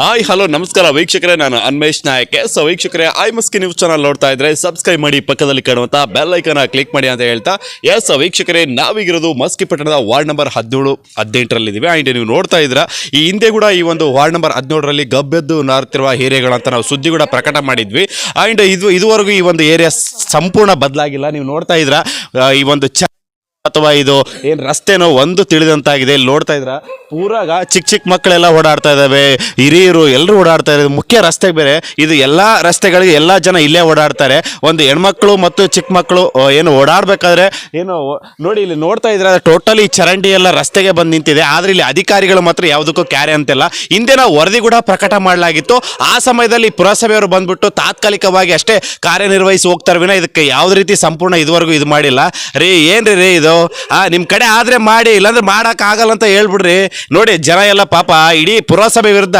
Hi, hello, ನಮಸ್ಕಾರ ವೀಕ್ಷಕರೇ, ನಾನು ಅನ್ಮೇಶ್ ನಾಯಕ್. ಸೊ ವೀಕ್ಷಕರೇ ಐ ಮಸ್ಕಿ ನ್ಯೂಸ್ ಚಾನಲ್ ನೋಡ್ತಾ ಇದ್ರೆ ಸಬ್ಸ್ಕ್ರೈಬ್ ಮಾಡಿ ಪಕ್ಕದಲ್ಲಿ ಕಾಣುವಂತ ಬೆಲ್ ಐಕನ್ ಕ್ಲಿಕ್ ಮಾಡಿ ಅಂತ ಹೇಳ್ತಾ. ಎಸ್ ವೀಕ್ಷಕರೇ, ನಾವೀಗಿರೋದು ಮಸ್ಕಿ ಪಟ್ಟಣದ ವಾರ್ಡ್ ನಂಬರ್ ಹದಿನೇಳು, ಹದಿನೆಂಟರಲ್ಲಿ ಇದೀವಿ. ಆ್ಯಂಡ್ ನೀವು ನೋಡ್ತಾ ಇದ್ದೀರಾ, ಈ ಹಿಂದೆ ಕೂಡ ಈ ಒಂದು ವಾರ್ಡ್ ನಂಬರ್ ಹದಿನೇಳರಲ್ಲಿ ಗಬ್ಬೆದ್ದು ನಾರ್ತಿರುವ ಏರಿಯಾಗಳಂತ ನಾವು ಸುದ್ದಿ ಕೂಡ ಪ್ರಕಟ ಮಾಡಿದ್ವಿ. ಆ್ಯಂಡ್ ಇದು, ಇದುವರೆಗೂ ಈ ಒಂದು ಏರಿಯಾ ಸಂಪೂರ್ಣ ಬದಲಾಗಿಲ್ಲ. ನೀವು ನೋಡ್ತಾ ಇದ್ದೀರಾ ಈ ಒಂದು ಚ ಅಥವಾ ಇದು ಏನ್ ರಸ್ತೆನೋ ಒಂದು ತಿಳಿದಂತಾಗಿದೆ. ಇಲ್ಲಿ ನೋಡ್ತಾ ಇದ್ರ? ಪೂರಾಗ ಚಿಕ್ಕ ಚಿಕ್ಕ ಮಕ್ಕಳೆಲ್ಲ ಓಡಾಡ್ತಾ ಇದಾವೆ. ಹಿರಿಯರು ಎಲ್ಲರೂ ಓಡಾಡ್ತಾ ಇದ್ದಾರೆ ಮುಖ್ಯ ರಸ್ತೆ ಬೇರೆ. ಇದು ಎಲ್ಲಾ ರಸ್ತೆಗಳಿಗೆ ಎಲ್ಲಾ ಜನ ಇಲ್ಲೇ ಓಡಾಡ್ತಾರೆ. ಒಂದು ಹೆಣ್ಮಕ್ಳು ಮತ್ತು ಚಿಕ್ಕ ಮಕ್ಕಳು ಏನು ಓಡಾಡ್ಬೇಕಾದ್ರೆ ಏನು ನೋಡಿ ಇಲ್ಲಿ ನೋಡ್ತಾ ಇದ್ರೆ? ಟೋಟಲಿ ಚರಂಡಿ ಎಲ್ಲ ರಸ್ತೆಗೆ ಬಂದು ನಿಂತಿದೆ. ಆದ್ರೆ ಇಲ್ಲಿ ಅಧಿಕಾರಿಗಳು ಮಾತ್ರ ಯಾವುದಕ್ಕೂ ಕ್ಯಾರೆ ಅಂತಿಲ್ಲ. ಹಿಂದೆ ನಾವು ವರದಿ ಕೂಡ ಪ್ರಕಟ ಮಾಡಲಾಗಿತ್ತು. ಆ ಸಮಯದಲ್ಲಿ ಪುರಸಭೆಯವರು ಬಂದ್ಬಿಟ್ಟು ತಾತ್ಕಾಲಿಕವಾಗಿ ಅಷ್ಟೇ ಕಾರ್ಯನಿರ್ವಹಿಸಿ ಹೋಗ್ತಾರೆ. ವಿನ ಇದಕ್ಕೆ ಯಾವ್ದು ರೀತಿ ಸಂಪೂರ್ಣ ಇದುವರೆಗೂ ಇದು ಮಾಡಿಲ್ಲ. ರೀ, ಏನ್ರಿ ರೀ ಇದು? ಆ ನಿಮ್ಮ ಕಡೆ ಆದ್ರೆ ಮಾಡಿ, ಇಲ್ಲಾಂದ್ರೆ ಮಾಡೋಕ್ಕಾಗಲ್ಲ ಅಂತ ಹೇಳ್ಬಿಡ್ರಿ. ನೋಡಿ, ಜನ ಎಲ್ಲ ಪಾಪ, ಇಡೀ ಪುರಸಭೆ ವಿರುದ್ಧ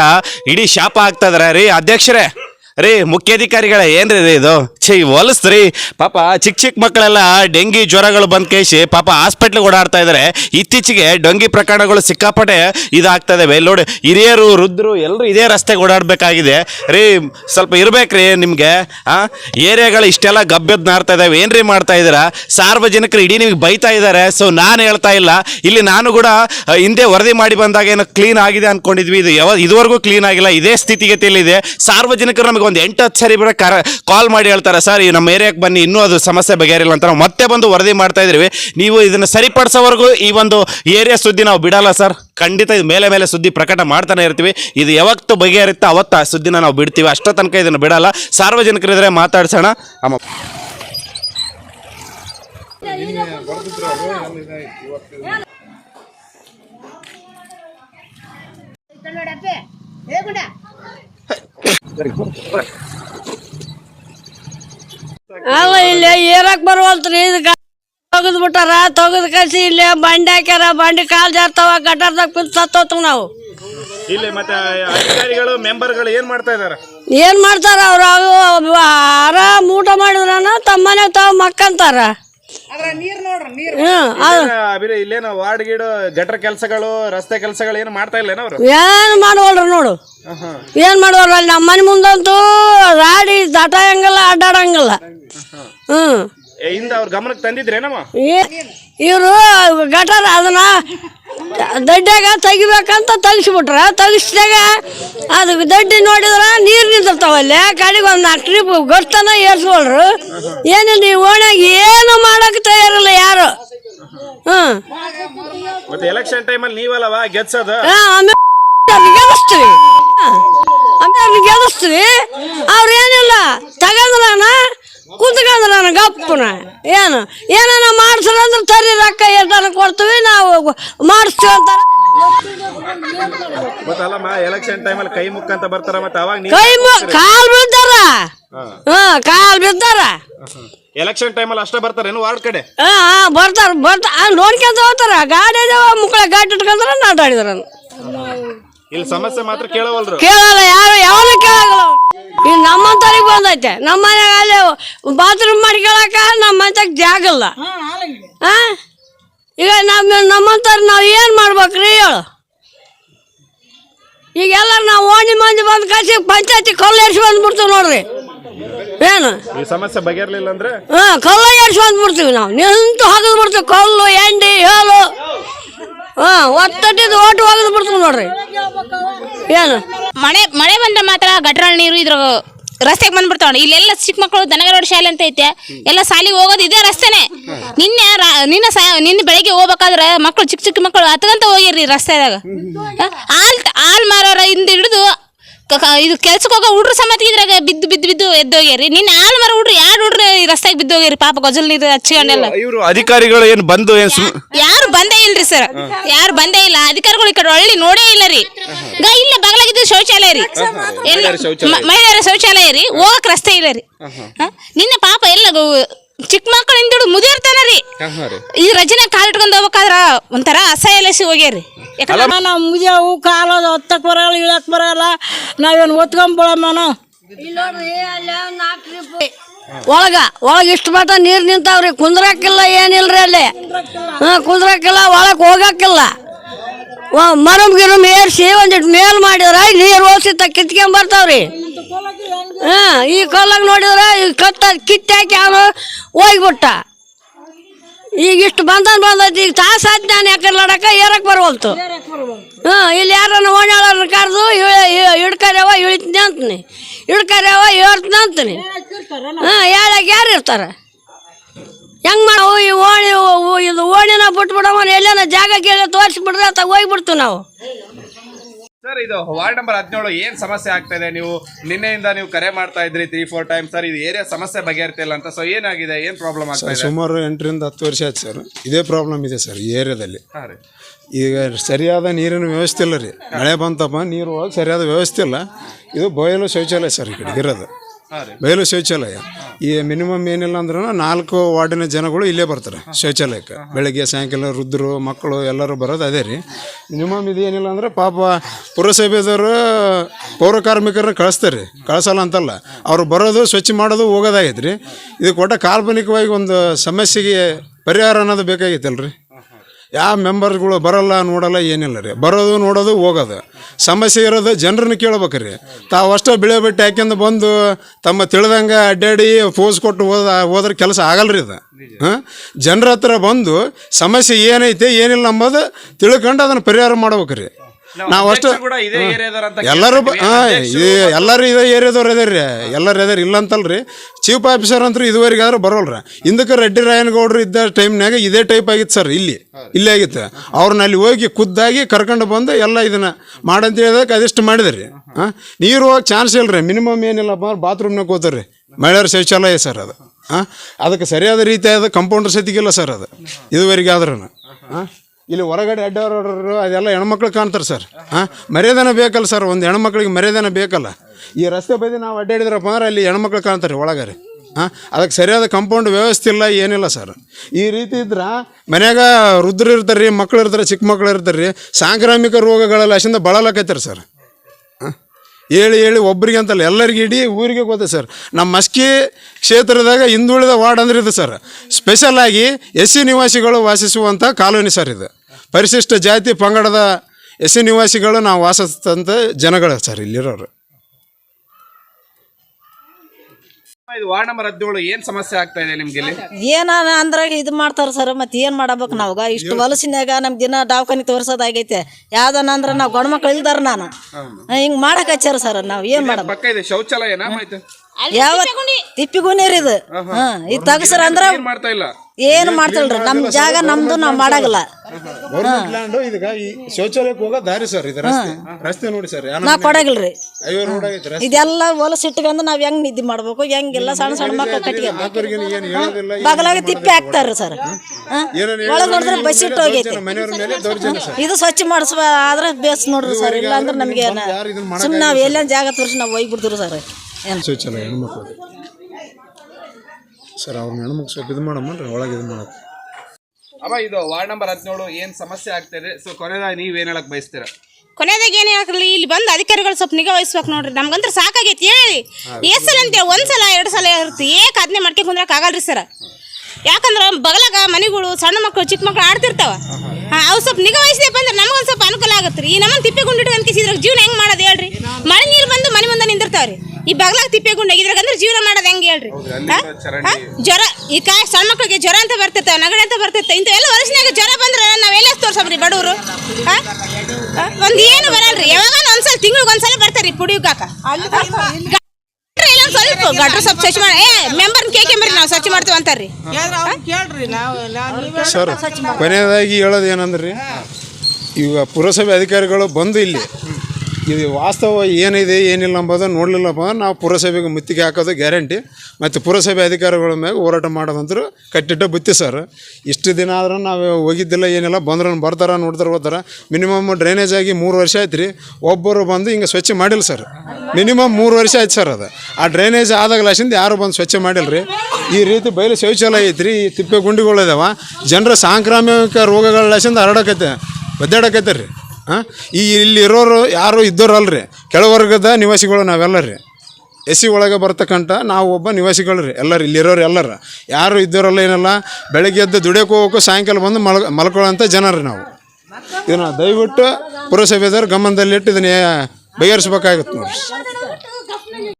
ಇಡೀ ಶಾಪ ಆಗ್ತಾ ಇದಾರೆ ರೀ, ಅಧ್ಯಕ್ಷರೇ. ರೀ, ಮುಖ್ಯಾಧಿಕಾರಿಗಳ, ಏನ್ರಿ ರೀ ಇದು? ಛೀ, ಹೊಲಸ್ತ್ರಿ. ಪಾಪ ಚಿಕ್ಕ ಚಿಕ್ಕ ಮಕ್ಕಳೆಲ್ಲ ಡೆಂಗಿ ಜ್ವರಗಳು ಬಂದ್ ಕೇಸಿ ಪಾಪ ಹಾಸ್ಪಿಟ್ಲಿಗೆ ಓಡಾಡ್ತಾ ಇದಾರೆ. ಇತ್ತೀಚೆಗೆ ಡೊಂಗಿ ಪ್ರಕರಣಗಳು ಸಿಕ್ಕಾಪಟ್ಟೆ ಇದಾಗ್ತಾ ಇದಾವೆ. ನೋಡಿ, ಹಿರಿಯರು, ವೃದ್ಧರು ಎಲ್ಲರೂ ಇದೇ ರಸ್ತೆಗೆ ಓಡಾಡಬೇಕಾಗಿದೆ. ರೀ, ಸ್ವಲ್ಪ ಇರ್ಬೇಕ್ರಿ ನಿಮಗೆ, ಆ? ಏರಿಯಾಗಳು ಇಷ್ಟೆಲ್ಲ ಗಬ್ಬೆದ್ದು ನಾರ್ತಾ ಇದಾವೆ. ಏನ್ರಿ ಮಾಡ್ತಾ ಇದ್ದೀರಾ? ಸಾರ್ವಜನಿಕರು ಇಡೀ ನಿಮಗೆ ಬೈತಾ ಇದ್ದಾರೆ. ಸೊ ನಾನು ಹೇಳ್ತಾ ಇಲ್ಲ. ಇಲ್ಲಿ ನಾನು ಕೂಡ ಹಿಂದೆ ವರದಿ ಮಾಡಿ ಬಂದಾಗ ಏನೋ ಕ್ಲೀನ್ ಆಗಿದೆ ಅನ್ಕೊಂಡಿದ್ವಿ. ಇದು ಯಾವ ಇದುವರೆಗೂ ಕ್ಲೀನ್ ಆಗಿಲ್ಲ. ಇದೇ ಸ್ಥಿತಿಗತಿಯಲ್ಲಿದೆ. ಸಾರ್ವಜನಿಕರು ನಮಗೆ ಒಂದು ಎಂಟು ಹತ್ತು ಸರಿ ಬಿಡ ಕರ ಕಾಲ್ ಮಾಡಿ ಹೇಳ್ತಾರೆ, ಸರ್, ಈ ನಮ್ಮ ಏರಿಯಾಕ್ಕೆ ಬನ್ನಿ, ಇನ್ನೂ ಅದು ಸಮಸ್ಯೆ ಬಗೆಹರಿಲ್ಲ ಅಂತ ನಾವು ಮತ್ತೆ ಬಂದು ವರದಿ ಮಾಡ್ತಾ ಇದ್ದೀವಿ ನೀವು ಇದನ್ನು ಸರಿಪಡಿಸೋವರೆಗೂ ಈ ಒಂದು ಏರಿಯಾ ಸುದ್ದಿ ನಾವು ಬಿಡಲ್ಲ, ಸರ್. ಖಂಡಿತ ಇದು ಮೇಲೆ ಮೇಲೆ ಸುದ್ದಿ ಪ್ರಕಟ ಮಾಡ್ತಾನೆ ಇರ್ತೀವಿ. ಇದು ಯಾವತ್ತು ಬಗೆಹರಿತ್ತೋ ಅವತ್ತು ಆ ಸುದ್ದಿನ ನಾವು ಬಿಡ್ತೀವಿ. ಅಷ್ಟೋ ತನಕ ಇದನ್ನು ಬಿಡಲ್ಲ. ಸಾರ್ವಜನಿಕರಿದ್ರೆ ಮಾತಾಡ್ಸೋಣ. ನೋಡಪ್ಪೆ ಹೇಗುಂಡ ಅಲ್ಲ ಇಲ್ಲಿ ಏರಕ್ ಬರ್ವಲ್ತ್ರಿ ಇದು ತೆಗೆದು ಬಿಟ್ಟಾರ ತೆಗೆದು ಕಸಿ ಇಲ್ಲ ಬಂಡಿ ಹಾಕ್ಯಾರ ಬಂಡಿ ಕಾಲ್ ಜಾರ್ತಾವ ಗಟಾರ್ದಾಗ ಕುಂತ ಸತ್ತೋತವ್ ನಾವು. ಇಲ್ಲಿ ಮತ್ತೆ ಅಧಿಕಾರಿಗಳು ಮೆಂಬರ್ಗಳು ಏನ್ ಮಾಡ್ತಾ ಇದ್ದಾರೆ ಏನ್ ಮಾಡ್ತಾರ ಅವ್ರು? ಅವು ಆರಾಮ್ ಊಟ ಮಾಡಿದ್ರನ ತಮ್ಮ ಮನೆಗ್ ತಾವ್ ಮಕ್ಕಂತಾರ. ಹ್ಮ್ ಅದು ಇಲ್ಲೇನು ವಾರ್ಡ್ ಗೀಡು ಗಟ್ರ ಕೆಲಸಗಳು ರಸ್ತೆ ಕೆಲಸಗಳು ಏನು ಮಾಡ್ತಾ ಇಲ್ಲ ಅವ್ರು? ಏನ್ ಮಾಡುವಲ್ರಿ ನೋಡು? ಏನ್ ಮಾಡುವಲ್ರ? ಅಲ್ಲಿ ನಮ್ಮ ಮನೆ ಮುಂದಂತೂ ರಾಡಿ ದಟ ಹಂಗಲ್ಲ ಅಡ್ಡಾಡಂಗಲ್ಲ ಹ್ಮ್. ಹಿಂದ ಅವ್ರ ಗಮನಕ್ಕೆ ತಂದಿದ್ರೇನಮ್ಮ? ಇವರು ಗಟಾರ ಅದನ್ನ ದಡ್ಡಾಗ ತೆಗಿಬೇಕಂತ ತೆಗಿಸ್ಬಿಟ್ರ ತೆಗಿಸಿದಾಗ ಅದು ದಡ್ಡಿ ನೋಡಿದ್ರ ನೀರು ನಿಂತಿರ್ತಾವಲ್ಲೇ ಕಡೆಗೆ ಒಂದು ನಾಲ್ಕು ಟ್ರಿಪ್ ಗೊತ್ತನ ಏರ್ಸ್ಕೊಳ್ರು. ಏನು ನೀವು ಓಣ್ಯಾಗ ಏನು ಮಾಡಕ್ ತಯಾರಿಲ್ಲ ಯಾರು. ಹ್ಮ್. ಮತ್ತೆ ಎಲೆಕ್ಷನ್ ಟೈಮಲ್ಲಿ ನೀವಲ್ಲವಾ ಗೆದ್ಸೋದು? ಆ, ಆಮೇಲೆ ಅವ್ರ್ನ ಗೆಲ್ಲಿಸ್ತೀವಿ ಆಮೇಲೆ ಅವ್ರ್ನ ಗೆಲ್ಲಿಸ್ತೀವಿ ಅವ್ರು ಏನಿಲ್ಲ ತಗಂದ್ರಾನ ನನಗೆ ಗಪ್ಪನ ಏನು? ಏನಾನ ಮಾಡ್ಸ್ರಂದ್ರೆ ತರಿ ರೊಕ್ಕ ಎಷ್ಟಾನ ಕೊಡ್ತೀವಿ ನಾವು ಮಾಡಿಸ್ತೀವಿ ಅಂತಾರೆ. ಗೊತ್ತಲ್ಲ ಅಲ್ಲಮ್ಮ ಎಲೆಕ್ಷನ್ ಟೈಮಲ್ಲಿ ಕೈ ಮುಕ್ಕ ಅಂತ ಬರ್ತಾರ ಮತ್ತೆ ಅವಾಗ ನೀವು ಕೈ ಮು ಕಾಲು ಬಿದ್ದಾರ? ಹಾ. ಕಾಲು ಬಿದ್ದಾರ? ಎಲೆಕ್ಷನ್ ಟೈಮಲ್ಲಿ ಅಷ್ಟೇ ಬರ್ತಾರೇನು ವಾರ್ಡ್ ಕಡೆ. ಹಾ ಹಾ, ಬರ್ತಾರ ಆ ನೋಡ್ಕೊಂತ ಹೋಗ್ತಾರ. ಗಾಡಿ ಮುಕ್ಕಳ ಗಾಡಿ ಇಟ್ಕೊಂಡ್ರ ನಾಟಾಡಿದ್ರ ಇಲ್ಲಿ ಸಮಸ್ಯೆ ಮಾತ್ರ ಕೇಳವಲ್ರು. ಕೇಳಲ್ಲ ಯಾರು ಯಾವಾಗ ಕೇಳಲ್ಲ ಈಗ ನಮ್ಮಂತವ್ರಿಗೆ ಬಂದೈತೆ. ನಮ್ಮ ಮನೆಯಾಗ ಅಲ್ಲಿ ಬಾತ್ರೂಮ್ ಮಾಡ್ಕೊಳಕ ನಮ್ಮ ಮನೆಯಾಗ ಜಾಗ ಇಲ್ಲ. ಆ? ಈಗ ನಮ್ಮ ನಮ್ಮಂತವ್ರು ನಾವು ಏನು ಮಾಡ್ಬೇಕ್ರಿ ಹೇಳು. ಈಗ ಎಲ್ಲರೂ ನಾವು ಓಣಿ ಮಂದಿ ಬಂದು ಕಾಸಿ ಪಂಚಾಯತಿ ಕಲ್ಲು ಏರ್ಸಿ ಬಂದ್ಬಿಡ್ತೀವಿ ನೋಡ್ರಿ. ಏನು? ಈ ಸಮಸ್ಯೆ ಬಗೆಹರ್ಲಿಲ್ಲ ಅಂದ್ರೆ? ಹಾ ಕಲ್ಲು ಏರ್ಸಿ ಬಂದ್ಬಿಡ್ತೀವಿ ನಾವು. ನಿಂತು ಹಗದು ಬಿಡ್ತೀವಿ ಕಲ್ಲು ಎಂಡಿ ಹೇಳು ಹಾ ಒತ್ತಟ್ಟಿದ್ದು ಓಟು ಒಗದು ಬಿಡ್ತೀವಿ ನೋಡ್ರಿ. ಏನು? ಮಳೆ ಮಳೆ ಬಂದ್ರೆ ಮಾತ್ರ ಗಟ್ರಾಳ ನೀರು ಇದ್ರ ರಸ್ತೆಗೆ ಬಂದ್ಬಿಡ್ತಾವ ಇಲ್ಲೆಲ್ಲ ಚಿಕ್ಕ ಮಕ್ಕಳು ದನಗರೋಡ್ ಶಾಲೆ ಅಂತ ಐತೆ. ಎಲ್ಲ ಶಾಲೆಗೆ ಹೋಗೋದು ಇದೇ ರಸ್ತೆನೆ. ನಿನ್ನೆ ರಾ- ನಿನ್ನೆ ಸಾ ನಿನ್ನೆ ಬೆಳಿಗ್ಗೆ ಹೋಗ್ಬೇಕಾದ್ರೆ ಮಕ್ಕಳು ಚಿಕ್ಕ ಚಿಕ್ಕ ಮಕ್ಕಳು ಹತ್ಕಂತ ಹೋಗಿರ್ರಿ ರಸ್ತೆದಾಗ. ಹಾಲ್ ಹಾಲ್ ಮಾರೋರ ಹಿಂದೆ ಹಿಡಿದು ಇದು ಕೆಲ್ಸಕ್ಕೆ ಹೋಗೋ ಹುಡ್ರು ಸಮೇತ ಇದ್ರಾಗ ಬಿದ್ದು ಬಿದ್ದು ಬಿದ್ದು ಎದ್ದೋಗ್ಯಾರಿ ನಿನ್ನ ಆಲ್ ಮರ ಹುಡ್ರು ಯಾರು ಹುಡ್ರು ಈ ರಸ್ತೆಗೆ ಬಿದ್ದೋಗ್ಯಾರಿ ಪಾಪ ಗೊಜಲ್ ನೀರು ಹಚ್ಕೊಂಡೆಲ್ಲ. ಇವರು ಅಧಿಕಾರಿಗಳು ಏನು ಬಂದು ಏನು ಯಾರು ಬಂದೇ ಇಲ್ರಿ ಸರ್. ಯಾರು ಬಂದೇ ಇಲ್ಲ. ಅಧಿಕಾರಿಗಳು ಈ ಕಡೆ ಒಳ್ಳೆ ನೋಡೇ ಇಲ್ಲ ರೀ. ಗ ಇಲ್ಲ ಬಗಲಾಗಿದ್ದು ಶೌಚಾಲಯ ರೀ. ಎಲ್ಲ ಮ- ಮಹಿಳೆಯರ ಶೌಚಾಲಯ ರೀ. ಹೋಗಕ್ ರಸ್ತೆ ಇಲ್ಲ ರೀ. ನಿನ್ನ ನಿನ್ನೆ ಪಾಪ ಎಲ್ಲ ಗು- ಚಿಕ್ಕ ಮಕ್ಕಳು ಹಿಂದಿಡು ಮುದಿರ್ತಾನ ರೀ. ಈ ರಜನೆ ಕಾಲ್ ಇಟ್ಕೊಂಡ್ ಹೋಗ್ಬೇಕಾದ್ರ ಒಂಥರ ಅಸಹ್ಯ ಲಸಿ ಹೋಗ್ಯಾರಿ ಯಾಕಂದ್ರೆ ನಾವು ಮುದಿಯವು ಕಾಲೋದು ಹತ್ತಕ್ಕೆ ಬರಲ್ಲ ಇಳಕ್ ಬರಲ್ಲ. ನಾವೇನು ಒತ್ಕೊಂಬಿಡಮ್ಮ ನಾವು ಒಳಗ ಒಳಗ ಇಷ್ಟು ಮಾತ್ರ ನೀರು ನಿಂತಾವ್ರಿ. ಕುಂದ್ರಕ್ಕಿಲ್ಲ ಏನಿಲ್ರಿ ಅಲ್ಲಿ. ಹಾ ಕುಂದ್ರಕ್ಕಿಲ್ಲ ಹೋಗಾಕಿಲ್ಲ ಹೋಗಕ್ಕಿಲ್ಲ. ಮರಮ್ ಗಿರಮ್ ಏರ್ಸಿ ಒಂದಿಟ್ಟು ಮೇಲ್ ಮಾಡಿದ್ರ ನೀರು ಓಸಿತ ಕಿತ್ಕೊಂಡ್ ಬರ್ತಾವ್ರಿ. ಹಾ, ಈ ಕೊಲ್ಲಾಗ ನೋಡಿದ್ರ ಈ ಕತ್ತ ಕಿತ್ತಾಕಿ ಅವನು ಹೋಗ್ಬಿಟ್ಟ. ಈಗ ಇಷ್ಟು ಬಂದನ್ ಬಂದೈತಿ, ಈಗ ತಾಸ ನಾನು ಯಾಕೆ ಲಡಕ ಏರಕ್ ಬರ್ವಲ್ತು. ಹಾ, ಇಲ್ಲಿ ಯಾರನ್ನ ಓಣ್ಯಾಳನ್ನ ಕರೆದು ಹಿಡ್ಕರ್ಯವ ಇಳಿತೀನಿ ಅಂತೀನಿ. ಹಿಡ್ಕರ್ಯವ ಹೇಳ್ತೀನಿ ಅಂತೀನಿ. ಹಾ ಹೇಳಕ್ ಯಾರು ಇರ್ತಾರೆ? ಹೆಂಗ್ ಮಾಡವು ಈ ಓಣಿ ಇದು ಓಣಿನ ಬಿಟ್ಬಿಡವ ಎಲ್ಲೇನ ಜಾಗ ಕೇಳಿ ತೋರಿಸ್ಬಿಡ್ರೆ ಅತ್ತ ಹೋಗ್ಬಿಡ್ತೀವಿ ನಾವು. ಸರ್ ಇದು ವಾರ್ಡ್ ನಂಬರ್ ಹದಿನೇಳು ಏನ್ ಸಮಸ್ಯೆ ಆಗ್ತಾ ಇದೆ? ನೀವು ನಿನ್ನೆಯಿಂದ ನೀವು ಕರೆ ಮಾಡ್ತಾ ಇದ್ರಿ ತ್ರೀ ಫೋರ್ ಟೈಮ್ ಸರ್ ಇದು ಏರಿಯಾ ಸಮಸ್ಯೆ ಬಗೆಹರ್ತಿಲ್ಲ ಅಂತ. ಸೊ ಏನಾಗಿದೆ? ಏನ್ ಪ್ರಾಬ್ಲಮ್ ಆಗ್ತಾ ಇದೆ? ಸುಮಾರು ಎಂಟರಿಂದ ಹತ್ತು ವರ್ಷ ಆಯ್ತು ಸರ್ ಇದೇ ಪ್ರಾಬ್ಲಮ್ ಇದೆ ಸರ್ ಈ ಏರಿಯಾದಲ್ಲಿ ಹಾ ರೀ. ಈಗ ಸರಿಯಾದ ನೀರಿನ ವ್ಯವಸ್ಥೆ ಇಲ್ಲ ರೀ. ಮಳೆ ಬಂತಪ್ಪ ನೀರು ಹೋಗಿ ಸರಿಯಾದ ವ್ಯವಸ್ಥೆ ಇಲ್ಲ. ಇದು ಬಯಲು ಶೌಚಾಲಯ ಸರ್ ಈ ಕಡೆ ಇರೋದು. ಹಾ ರೀ. ಬಯಲು ಶೌಚಾಲಯ. ಈ ಮಿನಿಮಮ್ ಏನಿಲ್ಲ ಅಂದ್ರೂ ನಾಲ್ಕು ವಾರ್ಡಿನ ಜನಗಳು ಇಲ್ಲೇ ಬರ್ತಾರೆ ಶೌಚಾಲಯಕ್ಕೆ. ಬೆಳಗ್ಗೆ ಸಾಯಂಕಾಲ ವೃದ್ಧರು ಮಕ್ಕಳು ಎಲ್ಲರೂ ಬರೋದು ಅದೇ ರೀ. ಮಿನಿಮಮ್ ಇದು ಏನಿಲ್ಲ ಅಂದ್ರೆ ಪಾಪ ಪುರಸಭೆದವರು ಪೌರ ಕಾರ್ಮಿಕರನ್ನ ಕಳಿಸ್ತಾರೆ. ಕಳಿಸಲ್ಲ ಅಂತಲ್ಲ. ಅವ್ರು ಬರೋದು, ಸ್ವಚ್ಛ ಮಾಡೋದು ಹೋಗೋದಾಗೈತೆ ರೀ ಇದಕ್ಕೆ ಕಾಲ್ಪನಿಕವಾಗಿ ಒಂದು ಸಮಸ್ಯೆಗೆ ಪರಿಹಾರ ಅನ್ನೋದು ಬೇಕಾಗೈತಲ್ರಿ ಯಾವ ಮೆಂಬರ್ಗಳು ಬರಲ್ಲ, ನೋಡಲ್ಲ, ಏನಿಲ್ಲ ರೀ. ಬರೋದು, ನೋಡೋದು, ಹೋಗೋದು. ಸಮಸ್ಯೆ ಇರೋದು ಜನರನ್ನು ಕೇಳ್ಬೇಕ್ರಿ. ತಾವು ಅಷ್ಟೇ ಬಿಳೆ ಬಿಟ್ಟು ಹಾಕ್ಯಂದು ಬಂದು ತಮ್ಮ ತಿಳಿದಂಗೆ ಅಡ್ಡಾಡಿ ಪೋಸ್ ಕೊಟ್ಟು ಹೋದ, ಹೋದ್ರೆ ಕೆಲಸ ಆಗಲ್ರಿ ಇದು. ಹಾಂ? ಜನರ ಹತ್ರ ಬಂದು ಸಮಸ್ಯೆ ಏನೈತೆ, ಏನಿಲ್ಲ ಅಂಬೋದು ತಿಳ್ಕೊಂಡು ಅದನ್ನು ಪರಿಹಾರ ಮಾಡ್ಬೇಕ್ರಿ. ನಾವು ಅಷ್ಟು ಎಲ್ಲರೂ ಎಲ್ಲರೂ ಇದೇ ಏರಿಯಾದವ್ರು ಅದಾರ ರೀ ಎಲ್ಲರೂ ಅದಾರ ಇಲ್ಲ ಅಂತಲ್ರಿ ಚೀಫ್ ಆಫೀಸರ್ ಅಂತೂ ಇದುವರೆಗೆ ಆದ್ರೂ ಬರೋಲ್ರಿ. ಹಿಂದಕ್ಕೆ ರೆಡ್ಡಿ ರಾಯನಗೌಡರು ಇದ್ದ ಟೈಮ್ನಾಗ ಇದೇ ಟೈಪ್ ಆಗಿತ್ತು ಸರ್ ಇಲ್ಲಿ. ಇಲ್ಲೇ ಆಗಿತ್ತು. ಅವ್ರನ್ನ ಅಲ್ಲಿ ಹೋಗಿ ಖುದ್ದಾಗಿ ಕರ್ಕೊಂಡು ಬಂದು ಎಲ್ಲ ಇದನ್ನ ಮಾಡಂತ ಹೇಳಿದಾಗ ಅದಿಷ್ಟು ಮಾಡಿದ್ರಿ? ಹಾಂ? ನೀರು ಹೋಗಿ ಚಾನ್ಸ್ ಇಲ್ಲ ರೀ ಮಿನಿಮಮ್ ಏನಿಲ್ಲಪ್ಪ ಬಾತ್ರೂಮ್ನಾಗ ಹೋಗ್ತಾರೆ ಮಹಿಳೆಯರ ಶೌಚಾಲಯ ಸರ್ ಅದು. ಹಾಂ? ಅದಕ್ಕೆ ಸರಿಯಾದ ರೀತಿಯಾದ ಕಂಪೌಂಡರ್ ಸತಿಗಿಲ್ಲ ಸರ್ ಅದು. ಇದುವರೆಗೆ ಆದ್ರೂ ಹಾಂ? ಇಲ್ಲಿ ಹೊರಗಡೆ ಅಡ್ಡವರು ಅದೆಲ್ಲ ಹೆಣ್ಮಕ್ಳು ಕಾಣ್ತಾರೆ ಸರ್. ಹಾಂ? ಮರ್ಯಾದೆನ ಬೇಕಲ್ಲ ಸರ್, ಒಂದು ಹೆಣ್ಮಕ್ಳಿಗೆ ಮರ್ಯಾದೆನ ಬೇಕಲ್ಲ. ಈ ರಸ್ತೆ ಬದಿ ನಾವು ಅಡ್ಡಾಡಿದ್ರಪ್ಪ ಅಂದ್ರೆ ಅಲ್ಲಿ ಹೆಣ್ಮಕ್ಳು ಕಾಣ್ತಾರೆ ಒಳಗಾರೆ ಹಾಂ? ಅದಕ್ಕೆ ಸರಿಯಾದ ಕಾಂಪೌಂಡ್ ವ್ಯವಸ್ಥೆ ಇಲ್ಲ, ಏನಿಲ್ಲ ಸರ್. ಈ ರೀತಿ ಇದ್ರೆ ಮನ್ಯಾಗ ರುದ್ರ ಇರ್ತಾರೆ ರೀ ಮಕ್ಳು ಇರ್ತಾರೆ ಚಿಕ್ಕ ಮಕ್ಳು ಇರ್ತಾರೆ ರೀ ಸಾಂಕ್ರಾಮಿಕ ರೋಗಗಳೆಲ್ಲ ಅಷ್ಟಿಂದ ಬಳಲಕೈತಾರೆ ಸರ್. ಹೇಳಿ ಹೇಳಿ ಒಬ್ರಿಗೆ ಅಂತಲ್ಲ, ಎಲ್ಲರಿಗೆ ಇಡೀ ಊರಿಗೆ ಗೊತ್ತೆ ಸರ್. ನಮ್ಮ ಮಸ್ಕಿ ಕ್ಷೇತ್ರದಾಗ ಹಿಂದುಳಿದ ವಾರ್ಡ್ ಅಂದ್ರೆ ಇದು ಸರ್. ಸ್ಪೆಷಲ್ ಆಗಿ ಎಸ್ ಸಿ ನಿವಾಸಿಗಳು ವಾಸಿಸುವಂಥ ಕಾಲೋನಿ ಸರ್ ಇದು. ಪರಿಶಿಷ್ಟ ಜಾತಿ ಪಂಗಡದ ಎಸ್ ಸಿ ನಿವಾಸಿಗಳು ನಾವು ವಾಸಿಸ್ತಂಥ ಜನಗಳು ಸರ್ ಇಲ್ಲಿರೋರು. ಇದು ವಾರ್ಡ್ ನಂಬರ್ ಹದಿನೇಳು ಏನ್ ಸಮಸ್ಯೆ ಆಗ್ತಾ ಇದೆ ನಿಮ್ಗೆ ಇಲ್ಲಿ? ಏನ ಅಂದ್ರ ಇದು ಮಾಡ್ತಾರ ಸರ್ ಮತ್ ಏನ್ ಮಾಡಬೇಕು ನಾವ್ಗ? ಇಷ್ಟು ಹೊಲಸಿನಾಗ ನಮ್ ದಿನ ದವಾಖಾನಿ ತೋರ್ಸೋದಾಗೈತೆ ಯಾವ್ದನ ಅಂದ್ರ ನಾವ್ ಗಂಡ್ಮಕ್ಳು ಇಲ್ದಾರ ನಾನು. ಹಿಂಗ್ ಮಾಡಕ್ ಹಚ್ಚಾರ ಸರ್ ನಾವು ಏನ್ ಮಾಡಬೇಕು ಪಕ್ಕ ಇದೆ ಶೌಚಾಲಯ ಯಾವ ಇದು. ಹಾ ಇದು ತಗಸ್ರ ಅಂದ್ರೆ ಏನ್ ಮಾಡ್ತಾ ಇಲ್ಲ? ಏನು ಮಾಡ್ತಲ್ರಿ? ನಮ್ಮ ಜಾಗ ನಮ್ದು ನಾವು ಮಾಡಾಗಲ್ಲ. ಗೌರ್ಮೆಂಟ್ ಲ್ಯಾಂಡು ಇದೀಗ ಈ ಶೌಚಾಲಯಕ್ಕೆ ಹೋಗೋ ದಾರಿ ಸರ್ ಇದು ರಸ್ತೆ. ರಸ್ತೆ ನೋಡಿ ಸರ್ ನಾ ಕೊಡಗಿಲ್ರಿ. ಐವತ್ತು ರೋಡ್ ಆಗೈತೆ ರಸ್ತೆ. ಇದೆಲ್ಲ ಹೊಲಸು ಇಟ್ಕೊಂಡು ನಾವು ಹೆಂಗ್ ನಿದ್ದೆ ಮಾಡ್ಬೇಕು? ಹೆಂಗಿಲ್ಲ ಸಣ್ಣ ಸಣ್ಣ ಮಕ್ಕಳು ಕಟ್ಕೊಂಡು ನಾಲ್ಕರಿಗೆ ಏನು ಹೇಳೋದಿಲ್ಲ ಬಗಲಾಗ ತಿಪ್ಪೆ ಹಾಕ್ತಾರ್ರಿ ಸರ್. ಒಳಗೆ ನೋಡಿದ್ರೆ ಬಸ್ ಇಟ್ಟು ಹೋಗೈತಿ. ಮನೆಯವ್ರ ಮೇಲೆ ದೌರ್ಜನ್ಯ ಸರ್. ಇದು ಸ್ವಚ್ಛ ಮಾಡಿಸ್ಬ ಆದ್ರೆ ಬೇಸ್ ನೋಡ್ರಿ ಸರ್. ಇಲ್ಲ ಅಂದ್ರೆ ನಮಗೆ ಯಾರು ಇದನ್ನ ಸುಮ್ಮನೆ ನಾವು ಎಲ್ಲ ಜಾಗ ತೋರಿಸಿ ನಾವು ಹೋಗ್ಬಿಡ್ತೀವಿ ಸರ್. ಏನು? ಶೌಚಾಲಯ ಹೆಣ್ಮಕ್ಳು. ಸರ್ ಅವ್ರನ್ನ ಹೆಣ್ಮಕ್ಳು ಸ್ವಲ್ಪ ಇದು ಮಾಡಮ್ಮನ್ರಿ ಒಳಗೆ ಇದು ಮಾಡಕ್ಕೆ. ಅಮ್ಮ ಇದು ವಾರ್ಡ್ ನಂಬರ್ ಹದಿನೇಳು ಏನ್ ಸಮಸ್ಯೆ ಆಗ್ತಾ ಇದೆ ಸೊ ಕೊನೆದಾಗಿ ನೀವ್ ಏನ್ ಹೇಳಕ್ ಬಯಸ್ತೀರಾ? ಕೊನೆದಾಗ ಏನ್ ಇಲ್ಲಿ ಬಂದು ಅಧಿಕಾರಿಗಳು ಸ್ವಲ್ಪ ನಿಗಾ ವಹಿಸ್ಬೇಕು ನೋಡ್ರಿ. ನಮ್ಗಂತ್ರ ಸಾಕಾಗೈತಿ ಹೇಳಿ. ಎಷ್ಟ್ ಸಲ ಒಂದ್ಸಲ ಒಂದ್ ಸಲ ಎರಡು ಸಲ ಇರುತ್ತೆ. ಏಕ್ ಅದನ್ನೇ ಮಾಡ್ಕೊಂಡ್ ಕುಂದ್ರಕ್ ಆಗಲ್ರಿ ಸರ್. ಯಾಕಂದ್ರ ಬಗಲಾಗ ಮನೆಗಳು ಸಣ್ಣ ಮಕ್ಕಳು ಚಿಕ್ಕ ಮಕ್ಕಳು ಆಡ್ತಿರ್ತಾವ. ಅವ್ ಸ್ವಲ್ಪ ನಿಗಾ ವಹಿಸಿದಪ್ಪ ಅಂದ್ರೆ ನಮ್ಗೊಂದ್ ಸ್ವಲ್ಪ ಅನುಕೂಲ ಆಗುತ್ತೆ ರೀ ಈ ನಮ್ಮ ತಿಪ್ಪೆ ಗುಂಡಿಟ್ಟು ಅನ್ಕಿಸಿದ್ರ ಜೀವನ ಹೆಂಗ್ ಮಾಡೋದು ಹೇಳ್ರಿ. ಮಳೆ ನೀರು ಬಂದು ಮನೆ ಮುಂದೆ ನಿಂದಿರ್ತಾವ್ರಿ. ಈ ಬಗ್ಲಾಗ ತಿಪ್ಪೆ ಗುಂಡ ಇದ್ರಾಗಂದ್ರೆ ಜೀವನ ಮಾಡೋದು ಹೆಂಗ್ ಹೇಳ್ರಿ? ಜ್ವರ ಈ ಕಾಯ ಸಣ್ಣ ಮಕ್ಕಳಿಗೆ ಜ್ವರ ಅಂತ ಬರ್ತೈತೆ ನಗಡೆ ಅಂತ ಬರ್ತೈತೆ ಇಂಥ ಎಲ್ಲ ವರ್ಷನಾಗ ಜ್ವರ ಬಂದ್ರೆ ನಾವೆಲ್ಲ ತೋರ್ಸಬ್ರಿ ಬಡವರು. ಒಂದ್ ಏನು ಬರಲ್ರಿ ಯಾವಾಗ ಒಂದ್ಸಲ ತಿಂಗಳಿಗೆ ಒಂದ್ಸಲ ಬರ್ತಾರೆ ಪುಡಿಯುಗಾಕ ಸ್ವಲ್ಪ ಗಟ್ರ ಸ್ವಲ್ಪ ಸ್ವಚ್ಛ ಮಾಡಿ ಏ ಮೆಂಬರ್ನ ನಾವು ಸ್ವಚ್ಛ ಮಾಡ್ತೀವಿ ಅಂತಾರ್ರಿ. ಸರ್ ಕೊನೆಯದಾಗಿ ಹೇಳೋದು ಏನಂದ್ರೆ? ರೀ ಈಗ ಪುರಸಭೆ ಅಧಿಕಾರಿಗಳು ಬಂದು ಇಲ್ಲಿ ಇದು ವಾಸ್ತವ ಏನಿದೆ, ಏನಿಲ್ಲ ಅಂಬೋದು ನೋಡಲಿಲ್ಲಪ್ಪ ನಾವು ಪುರಸಭೆಗೆ ಮುತ್ತಿಗೆ ಹಾಕೋದು ಗ್ಯಾರಂಟಿ. ಮತ್ತು ಪುರಸಭೆ ಅಧಿಕಾರಿಗಳ ಮೇಲೆ ಹೋರಾಟ ಮಾಡೋದಂತರೂ ಕಟ್ಟಿಟ್ಟ ಬುತ್ತಿ ಸರ್. ಇಷ್ಟು ದಿನ ಆದ್ರೂ ನಾವು ಹೋಗಿದ್ದಿಲ್ಲ, ಏನಿಲ್ಲ ಬಂದ್ರೆ ಬರ್ತಾರ, ನೋಡ್ತಾರೆ ಹೋಗ್ತಾರೆ ಮಿನಿಮಮ್ ಡ್ರೈನೇಜ್ ಆಗಿ ಮೂರು ವರ್ಷ ಆಯ್ತು ರೀ ಒಬ್ಬರು ಬಂದು ಹಿಂಗೆ ಸ್ವಚ್ಛ ಮಾಡಿಲ್ಲ ಸರ್. ಮಿನಿಮಮ್ ಮೂರು ವರ್ಷ ಆಯ್ತು ಸರ್ ಅದು. ಆ ಡ್ರೈನೇಜ್ ಆದಾಗ ಲಕ್ಷದಿಂದ ಯಾರು ಬಂದು ಸ್ವಚ್ಛ ಮಾಡಿಲ್ಲ ರೀ ಈ ರೀತಿ ಬಯಲು ಶೌಚಾಲಯ ಐತ್ರಿ, ಈ ತಿಪ್ಪೆ ಗುಂಡಿಗಳು ಇದಾವ. ಜನರ ಸಾಂಕ್ರಾಮಿಕ ರೋಗಗಳ ಲಾಸಿಂದ ಹರಡಕತೆ ಒದ್ದಾಡಕತ್ತೆ ರೀ ಹಾಂ? ಈ ಇಲ್ಲಿರೋರು ಯಾರು ಇದ್ದೋರಲ್ರಿ. ಕೆಳವರ್ಗದ ನಿವಾಸಿಗಳು ನಾವೆಲ್ಲ ರೀ ಎಸ್ ಸಿ ಒಳಗೆ ಬರ್ತಕ್ಕಂಥ ನಾವು ಒಬ್ಬ ನಿವಾಸಿಗಳು ರೀ ಎಲ್ಲರು ಇಲ್ಲಿರೋರು ಎಲ್ಲರ. ಯಾರು ಇದ್ದೋರಲ್ಲ ಏನಲ್ಲ, ಬೆಳಗ್ಗೆ ಎದ್ದು ದುಡಿಯೋಕೆ ಹೋಗೋಕೆ ಸಾಯಂಕಾಲ ಬಂದು ಮಲ್, ಮಲ್ಕೊಳ್ಳೋಂಥ ಜನರು ನಾವು. ಇದನ್ನು ದಯವಿಟ್ಟು ಪುರಸಭೆದವ್ರು ಗಮನದಲ್ಲಿಟ್ಟು ಇದನ್ನ ಬಗೆಹರಿಸ್ಬೇಕಾಗತ್ತೆ ನೋಡ್ರಿ.